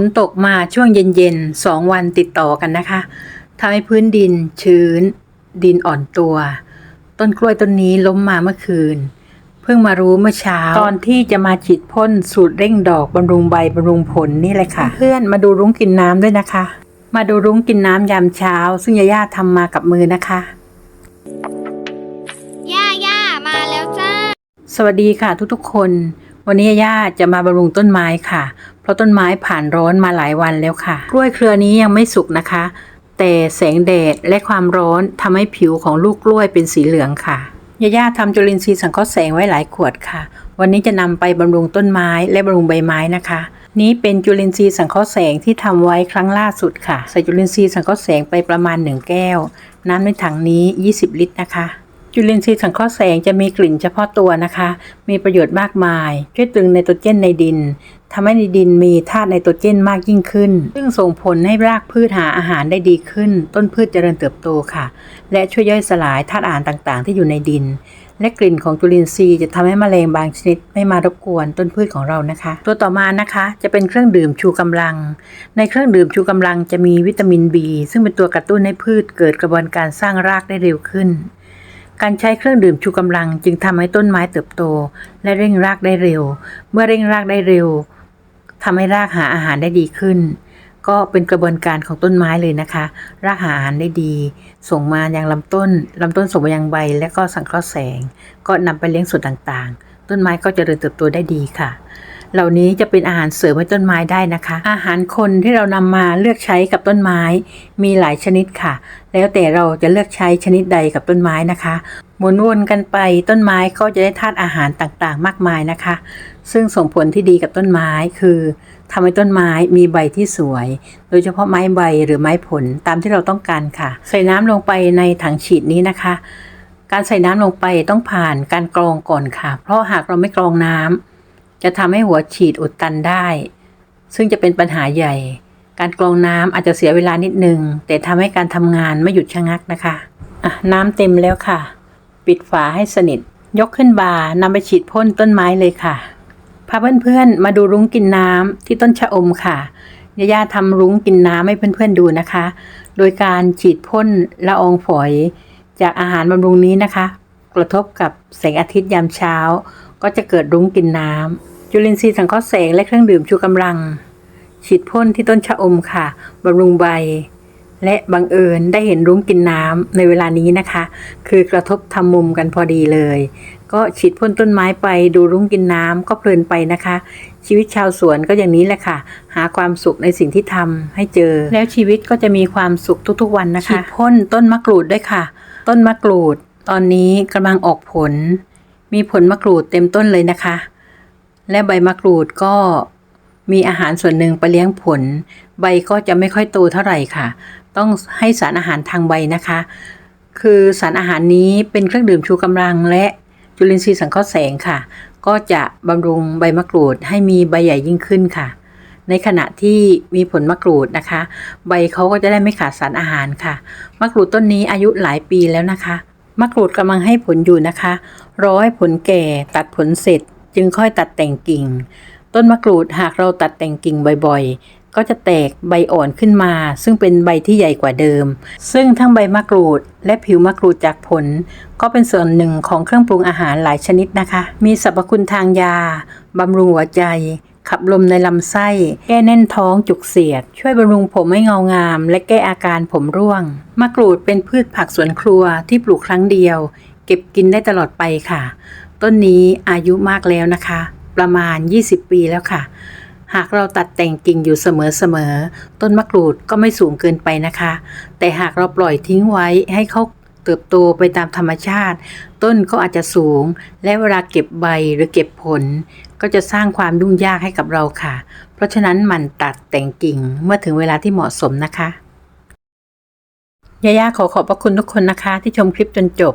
นตกมาช่วงเย็นๆสองวันติดต่อกันนะคะทำให้พื้นดินชื้น ดินอ่อนตัว ต้นกล้วยต้นนี้ล้มมาเมื่อคืน เพิ่งมารู้เมื่อเช้า ตอนที่จะมาฉีดพ่นสูตรเร่งดอกบำรุงใบบำรุงผลนี่เลยค่ะ เพื่อนมาดูรุ้งกินน้ำด้วยนะคะ มาดูรุ้งกินน้ำยามเช้า ซึ่งยาย่าทำมากับมือนะคะย่าย่ามาแล้วจ้า สวัสดีค่ะทุกๆคน วันนี้ย่าจะมาบำรุงต้นไม้ค่ะ เพราะต้นไม้ผ่านร้อนมาหลายวันแล้วค่ะ กล้วยเครือนี้ยังไม่สุกนะคะ แต่แสงแดดและความร้อนทำให้ผิวของลูกกล้วยเป็นสีเหลืองค่ะย่าย่าทำจุลินทรีย์สังเคราะห์แสงไว้หลายขวดค่ะ วันนี้จะนำไปบำรุงต้นไม้และบำรุงใบไม้นะคะ นี้เป็นจุลินทรีย์สังเคราะห์แสงที่ทำไว้ครั้งล่าสุดค่ะ ใส่จุลินทรีย์สังเคราะห์แสงไปประมาณ 1 แก้ว น้ำในถังนี้ 20 ลิตรนะคะ จุลินทรีย์สังเคราะห์แสงจะมีกลิ่นเฉพาะตัวนะคะ มีประโยชน์มากมาย ช่วยตึงไนโตรเจนในดินทำให้ในดินมีธาตุไนโตรเจนมากยิ่งขึ้น ซึ่งส่งผลให้รากพืชหาอาหารได้ดีขึ้น ต้นพืชเจริญเติบโตค่ะ และช่วยย่อยสลายธาตุอาหารต่างๆ ที่อยู่ในดิน และกลิ่นของจุลินทรีย์จะทำให้แมลงบางชนิดไม่มารบกวนต้นพืชของเรานะคะ ตัวต่อมานะคะจะเป็นเครื่องดื่มชูกำลัง ในเครื่องดื่มชูกำลังจะมีวิตามิน B ซึ่งเป็นตัวกระตุ้นให้พืชเกิดกระบวนการสร้างรากได้เร็วขึ้น การใช้เครื่องดื่มชูกำลังจึงทำให้ต้นไม้เติบโต และเร่งรากได้เร็ว เมื่อเร่งรากได้เร็วทำให้รากหาอาหารได้ดีขึ้น ก็เป็นกระบวนการของต้นไม้เลยนะคะ รากหาอาหารได้ดี ส่งมายังลำต้นลำต้นส่งมายังใบ และก็สังเคราะห์แสง ก็นำไปเลี้ยงส่วนต่างๆ ต้นไม้ก็จเจริญเติบโตได้ดีค่ะ เหล่านี้จะเป็นอาหารเสริมให้ต้นไม้ได้นะคะ อาหารคนที่เรานำมาเลือกใช้กับต้นไม้มีหลายชนิดค่ะ แล้วแต่เราจะเลือกใช้ชนิดใดกับต้นไม้นะคะ หมุนวนกันไปต้นไม้ก็จะได้ธาตุอาหารต่างๆ มากมายนะคะ ซึ่งส่งผลที่ดีกับต้นไม้คือทำให้ต้นไม้มีใบที่สวย โดยเฉพาะไม้ใบหรือไม้ผลตามที่เราต้องการค่ะ ใส่น้ำลงไปในถังฉีดนี้นะคะ การใส่น้ำลงไปต้องผ่านการกรองก่อนค่ะ เพราะหากเราไม่กรองน้ำ จะทำให้หัวฉีดอุดตันได้ ซึ่งจะเป็นปัญหาใหญ่ การกรองน้ำอาจจะเสียเวลานิดนึง แต่ทำให้การทำงานไม่หยุดชะงักนะคะอะน้ำเต็มแล้วค่ะ ปิดฝาให้สนิท ยกขึ้นบาร์นำไปฉีดพ่นต้นไม้เลยค่ะพาเพื่อนๆมาดูรุ้งกินน้ำที่ต้นชะอมค่ะย่าย่าทำรุ้งกินน้ำให้เพื่อนๆดูนะคะ โดยการฉีดพ่นละอองฝอย จากอาหารบำรุงนี้นะคะ กระทบกับแสงอาทิตย์ยามเช้า ก็จะเกิดรุ้งกินน้ำ จุลินทรีย์สังเคราะห์แสงและเครื่องดื่มชูกำลัง ฉีดพ่นที่ต้นชะอมค่ะบำรุงใบ และบังเอิญได้เห็นรุ้งกินน้ำในเวลานี้นะคะ คือกระทบทำมุมกันพอดีเลย ก็ฉีดพ่นต้นไม้ไปดูรุ้งกินน้ำก็เพลินไปนะคะ ชีวิตชาวสวนก็อย่างนี้แหละค่ะ หาความสุขในสิ่งที่ทำให้เจอ แล้วชีวิตก็จะมีความสุขทุกๆวันนะคะฉีดพ่นต้นมะกรูดด้วยค่ะ ต้นมะกรูด ตอนนี้กำลังออกผล มีผลมะกรูดเต็มต้นเลยนะคะ และใบมะกรูดก็มีอาหารส่วนหนึ่งไปเลี้ยงผล ใบก็จะไม่ค่อยโตเท่าไหร่ค่ะ ต้องให้สารอาหารทางใบนะคะ คือสารอาหารนี้เป็นเครื่องดื่มชูกำลังและจุลินทรีย์สังเคราะห์แสงค่ะ ก็จะบำรุงใบมะกรูดให้มีใบใหญ่ยิ่งขึ้นค่ะ ในขณะที่มีผลมะกรูดนะคะ ใบเขาก็จะได้ไม่ขาดสารอาหารค่ะ มะกรูดต้นนี้อายุหลายปีแล้วนะคะ มะกรูดกำลังให้ผลอยู่นะคะ รอให้ผลแก่ตัดผลเสร็จ จึงค่อยตัดแต่งกิ่ง ต้นมะกรูดหากเราตัดแต่งกิ่งบ่อยๆ ก็จะแตกใบอ่อนขึ้นมา ซึ่งเป็นใบที่ใหญ่กว่าเดิม ซึ่งทั้งใบมะกรูดและผิวมะกรูดจากผล ก็เป็นส่วนหนึ่งของเครื่องปรุงอาหารหลายชนิดนะคะ มีสรรพคุณทางยาบำรุงหัวใจขับลมในลำไส้ แก้แน่นท้องจุกเสียด ช่วยบำรุงผมให้เงางาม และแก้อาการผมร่วง มะกรูดเป็นพืชผักสวนครัวที่ปลูกครั้งเดียว เก็บกินได้ตลอดไปค่ะ ต้นนี้อายุมากแล้วนะคะ ประมาณ 20 ปีแล้วค่ะ หากเราตัดแต่งกิ่งอยู่เสมอๆ ต้นมะกรูดก็ไม่สูงเกินไปนะคะ แต่หากเราปล่อยทิ้งไว้ให้เขาเติบโตไปตามธรรมชาติ ต้นก็อาจจะสูง และเวลาเก็บใบหรือเก็บผล ก็จะสร้างความยุ่งยากให้กับเราค่ะ เพราะฉะนั้นมันตัดแต่งกิ่งเมื่อถึงเวลาที่เหมาะสมนะคะยาย่าขอขอบพระคุณทุกคนนะคะ ที่ชมคลิปจนจบ